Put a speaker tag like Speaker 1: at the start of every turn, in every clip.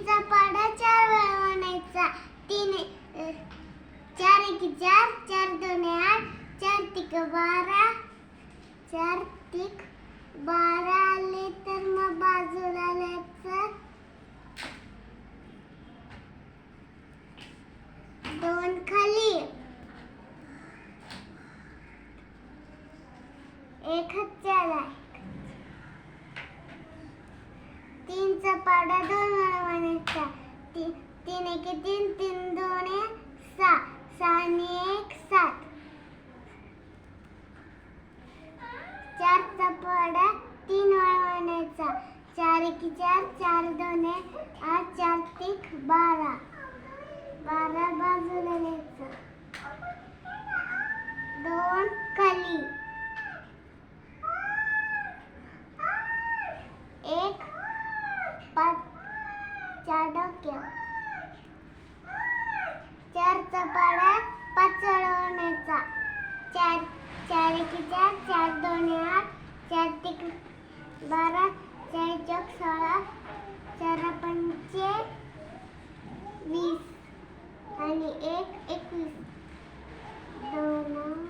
Speaker 1: तीनचा पाडा चार वेळा म्हणायचा. तीन चार एक चार चार दोन आठ चार तिक बारा चार तिक बारा आले तर मग बाजूला लिहायचं दोन खाली. एक हत्याला तीनचा पाडा दोन वेळा म्हणायचा ती- तीन तीन दोन एक सहा सहा एक सात. चारचा चपडा तीन वेळा म्हणायचा चार एक चार चार दोन आठ चार तिक बारा. बारा बाजूला द्यायचा दोन खाली एक पाच चार डोक्या चारचा पाडा पाच चढवण्याचा चार चार एक चार चार दोन आठ चार तिक बारा चार चौक सोळा चार पंचे वीस आणि एक एकवीस. दोन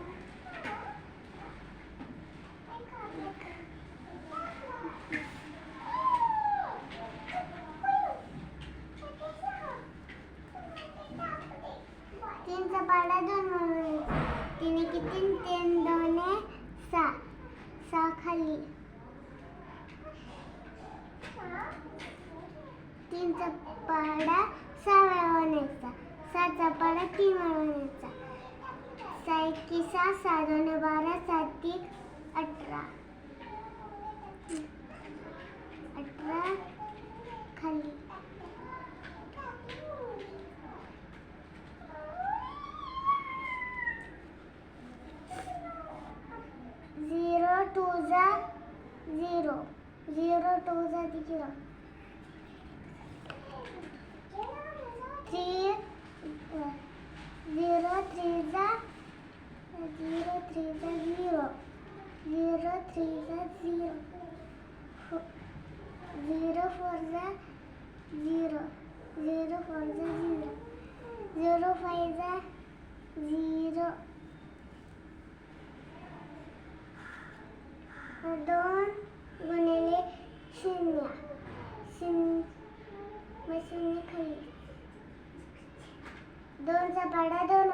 Speaker 1: तीनचा पाडा दोन म्हणून तीन एक तीन तीन दोन एक, सहा सहा खाली तीनचा पाडा सहा वेळा म्हणायचा सहाचा पाडा तीन वेळा म्हणायचा सहा एकी सहा सहा दोन बारा सात एक अठरा. अठरा खाली. झिरो टू जा झिरो. झिरो टू जा झिरो थ्री झिरो थ्री जा झिरो थ्री जा झिरो झिरो थ्री जा झिरो झिरो फोर जा झिरो झिरो फोर जा झिरो झिरो फाईव्ह जा झिरो. दोन गुणिले शून्य. शून्य मग शून्य खाली. दोनचा पाडा दोन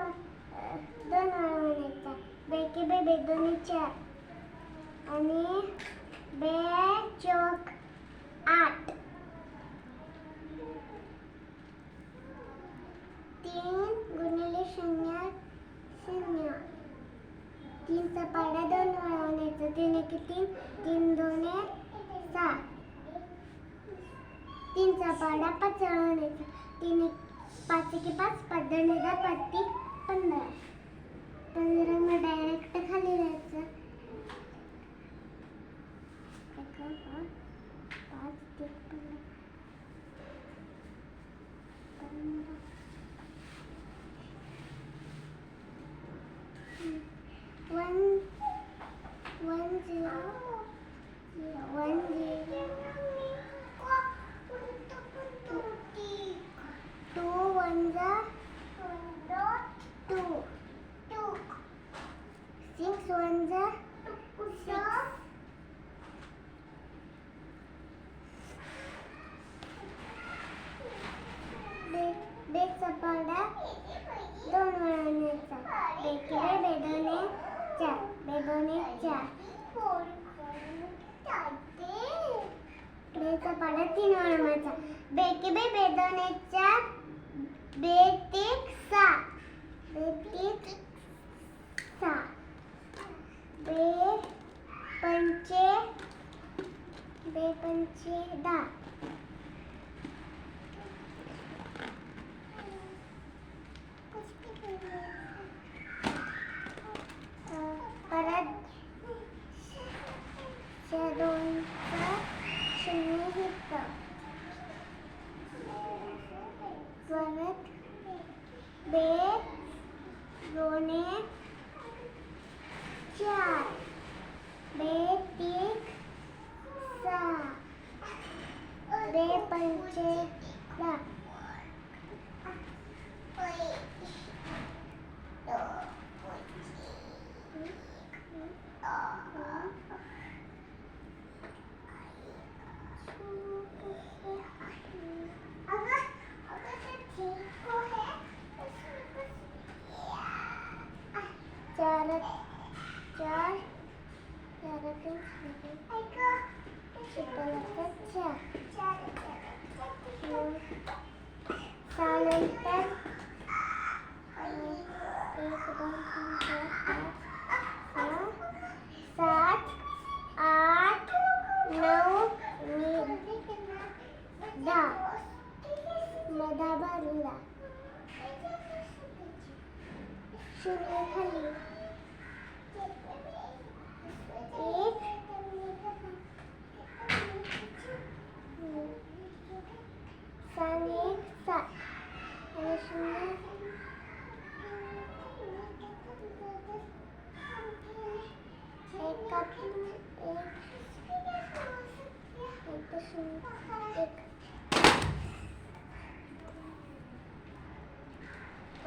Speaker 1: दोन वेळा म्हणायचा बेकी बे बे दोन्ही चार. आणि बे चौक आठ. तीन गुणिले शून्य शून्य. तीनचा पाडा दोन वेळा म्हणायचा तीन एक तीन. तीन दोन सात. तीनचा पाडा पाच वेळा म्हणायचा तीन एक पाच एक पाच पाच दोन दहा पाच पंधरा पंधरा मग डायरेक्ट खाली जायचं. पाच तीन पंधरा पंधरा. बेचा पाडा तीन वेळा न्यायचा बेके बे बेदोने चार सा सहा बेतिक बे पंचे बे पंचे दहा परत दोनचा शून्य परत बे दोने चार बे तीक सहा
Speaker 2: এখানে চার তেরো তিন त्यानंतर एक दोन तीन चार पाच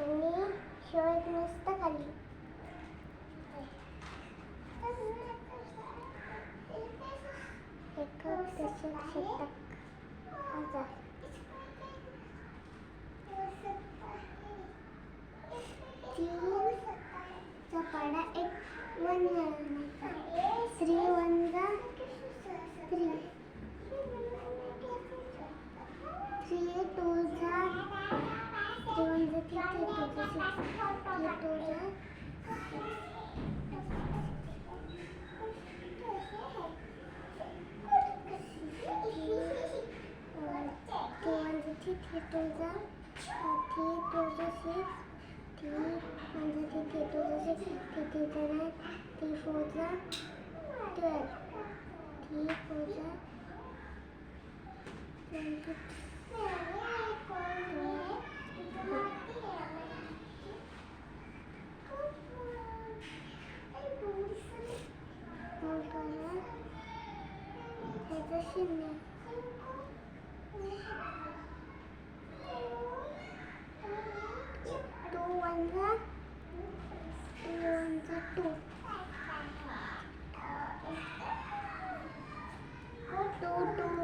Speaker 2: आणि शिवाय मस्त खाली तसे शेतक हजार चपाडा एक मन श्री 对，第一个，对，第一个，对。 대자신네 또 완자 또 완자 또또또.